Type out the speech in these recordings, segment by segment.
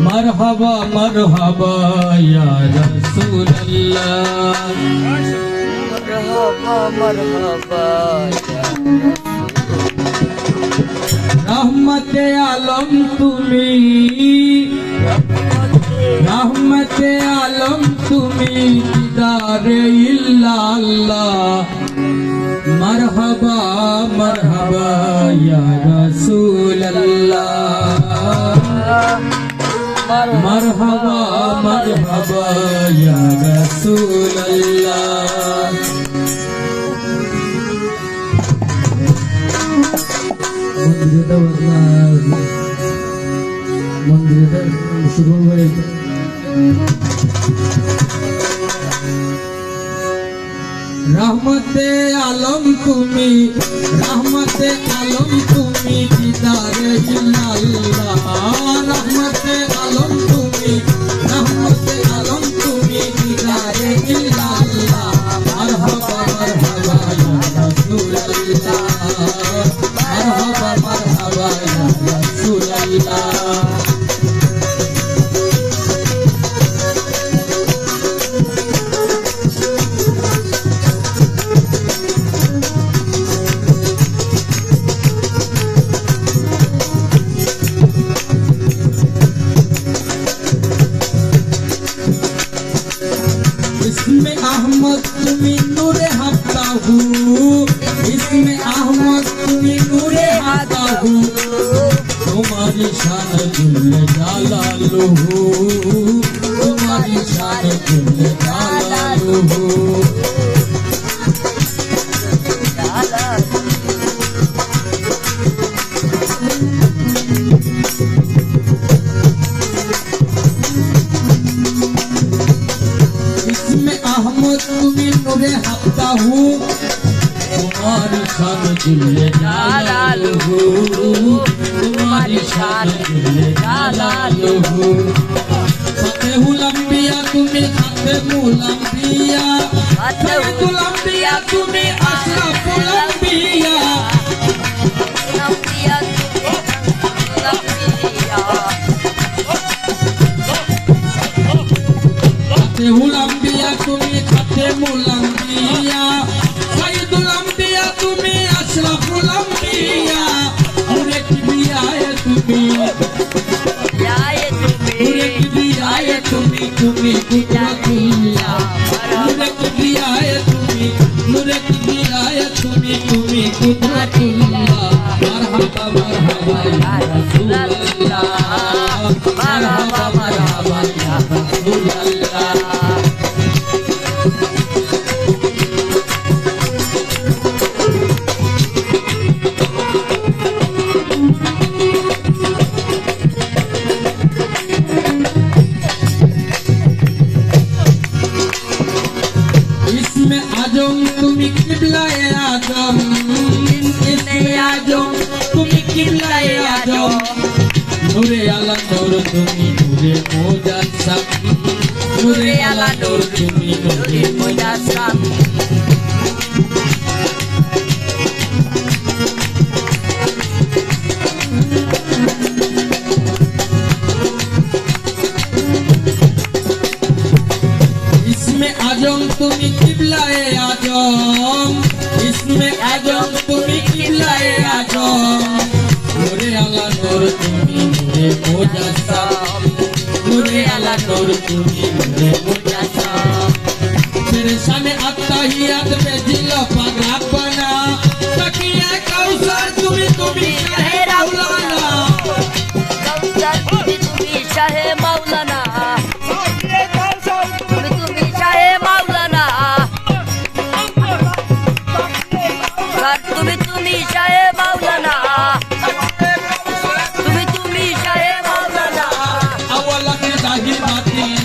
مرحبا مرحبا يا رسول الله مرحبا مرحبا রহমতে আলম তুমি রহমতে আলম তুমি দিদারে মারহাবা মারহাবা ইয়া রাসূলুল্লাহ। মারহাবা মারহাবা ইয়া রাসূলুল্লাহ। মন্দিরেটা মন্দিরেটা শুরু হয়েছে রহমতে আলম তুমি রহমতে আলম তুমি। আহু ইসমে আহমদ তুমি নূরে আদাহু তোমার मैं हफ़्ता हूँ। तुम्हारी शान झुल्ले लाल हूँ। तुम्हारी शान झुल्ले लाल हूँ। लंबिया तुम्हें फतेहू लंबिया लंबिया तुम्हें তুমি টুকরা কিয়া নুরে কিয়ায় তুমি নুরে কিয়ায় তুমি তুমি টুকরা কিয়া মারহাবা মারহাবা। आज़म तुम्हें किबलाए आज़म। इसमें आज़म तुम्हें किबलाए आज़म। नूरे आला नूर तुम्हें नूरे मुजस्सम नूरे आला नूर तुम्हें नूरे आज़म तुम्हें किबलाए আজম ইসমে আজম তুমি কিবলায় আজম। নূরে আল্লাহ নূর তুমি নূরে মুজাসসাম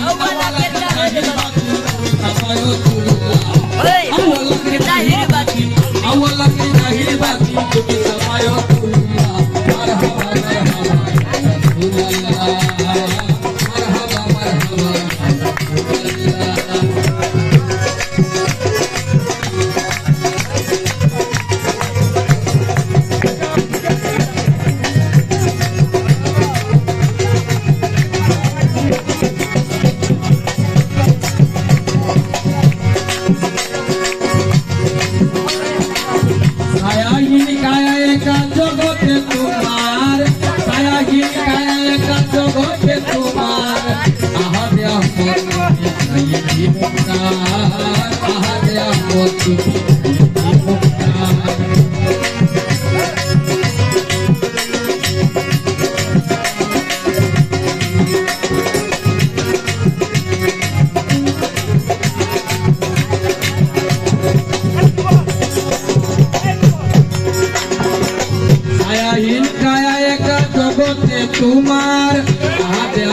अवला জগতে তোমার আহাদে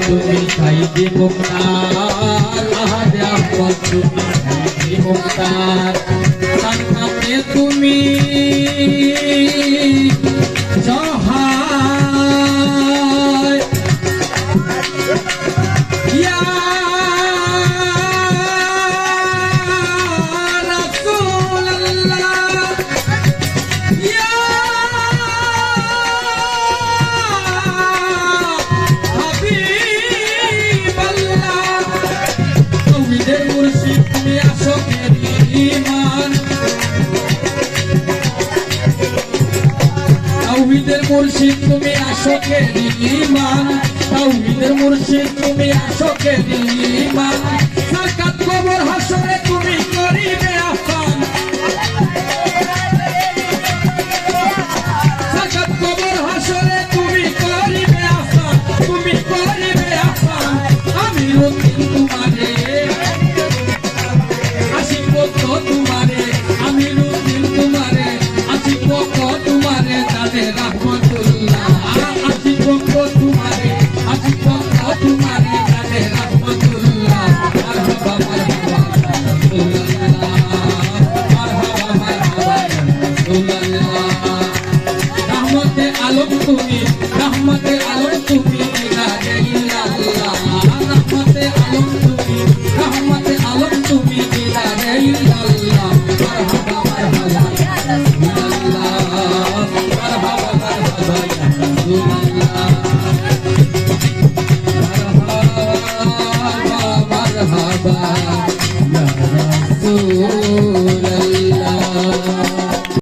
তুমি সাইদি মুক্তার আহাদে আহমদ তুমি সাইদি মুক্তার। তুমি তাওহীদের মুর্শিদ তুমি আশকের দিলিমান তাওহীদের মুর্শিদ তুমি আশকে দিলিমান সরকার কবর হাসরে তুমি তাদের রাখব।